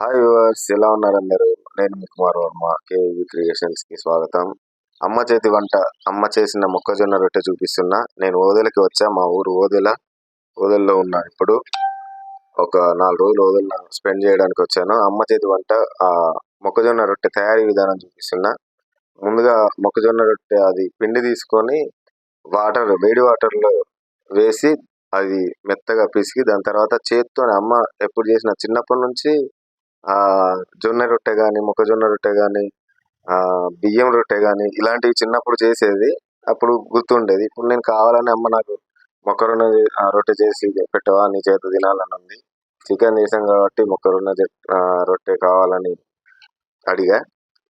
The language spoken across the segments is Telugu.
హాయ్ వ్యూవర్స్ ఎలా ఉన్నారు అందరూ? నేను మీ కుమార్ వర్మ కేవీ క్రియేషన్స్కి స్వాగతం. అమ్మ చేతి వంట అమ్మ చేసిన మొక్కజొన్న రొట్టె చూపిస్తున్నా. నేను ఓదెలకి వచ్చా మా ఊరు ఓదెల. ఓదెల్లో ఉన్నా ఇప్పుడు. ఒక నాలుగు రోజులు ఓదెల్లో స్పెండ్ చేయడానికి వచ్చాను. అమ్మ చేతి వంట ఆ మొక్కజొన్న రొట్టె తయారీ విధానం చూపిస్తున్నా. ముందుగా మొక్కజొన్న రొట్టె అది పిండి తీసుకొని వాటర్ వేడి వాటర్లో వేసి అది మెత్తగా పిసికి దాని తర్వాత చేత్తో అమ్మ ఎప్పుడు చేసిన చిన్నప్పటి నుంచి జొన్న రొట్టె కానీ మొక్కజొన్న రొట్టె కానీ బియ్యం రొట్టె కానీ ఇలాంటివి చిన్నప్పుడు చేసేది. అప్పుడు గుర్తుండేది. ఇప్పుడు నేను కావాలని అమ్మ నాకు మొక్కరున్న ఆ, రొట్టె చేసి పెట్టవా నీ చేత తినాలని ఉంది. చికెన్ చేసాం కాబట్టి మొక్కరున్న రొట్టె కావాలని అడిగా.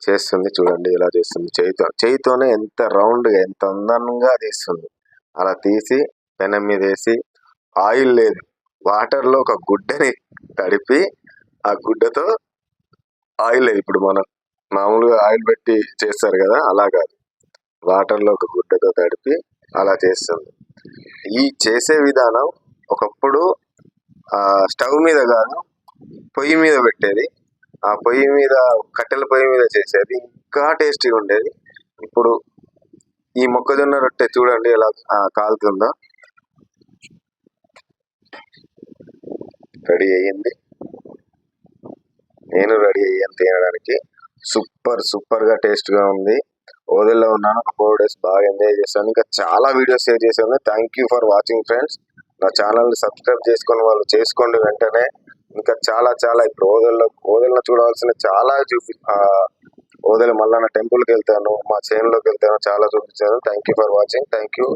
చేస్తుంది చూడండి ఇలా చేస్తుంది. చేయితో చేయితోనే ఎంత రౌండ్గా ఎంత అందంగా తీస్తుంది అలా తీసి పెనం మీద వేసి ఆయిల్ లేదు. వాటర్లో ఒక గుడ్డని తడిపి ఆ గుడ్డతో ఆయిల్ ఇప్పుడు మనం మామూలుగా ఆయిల్ పెట్టి చేస్తారు కదా అలా కాదు. వాటర్లో ఒక గుడ్డతో తడిపి అలా చేస్తుంది. ఈ చేసే విధానం ఒకప్పుడు ఆ, స్టవ్ మీద కాదు పొయ్యి మీద పెట్టేది. ఆ పొయ్యి మీద కట్టెల పొయ్యి మీద చేసేది. ఇంకా టేస్టీగా ఉండేది. ఇప్పుడు ఈ మొక్కజొన్న రొట్టె చూడండి ఎలా కాలుతుందో. రెడీ అయ్యింది. నేను రెడీ అయ్యాను తినడానికి. సూపర్ సూపర్గా టేస్ట్గా ఉంది. ఓదెల్లో ఉన్నాను. ఒక ఫోర్ డేస్ బాగా ఎంజాయ్ చేశాను. ఇంకా చాలా వీడియోస్ షేర్ చేశాను. Thank you for watching friends. నా ఛానల్ సబ్స్క్రైబ్ చేసుకుని వాళ్ళు చేసుకోండి వెంటనే. ఇంకా చాలా చాలా ఇప్పుడు ఓదెల్లో ఓదెల్లో చూడవలసిన చాలా చూపి ఆ, ఓదెల మల్లన్న టెంపుల్కి వెళ్తాను. మా చేనులోకి వెళ్తాను. చాలా చూపించాను thank you for watching. Thank you.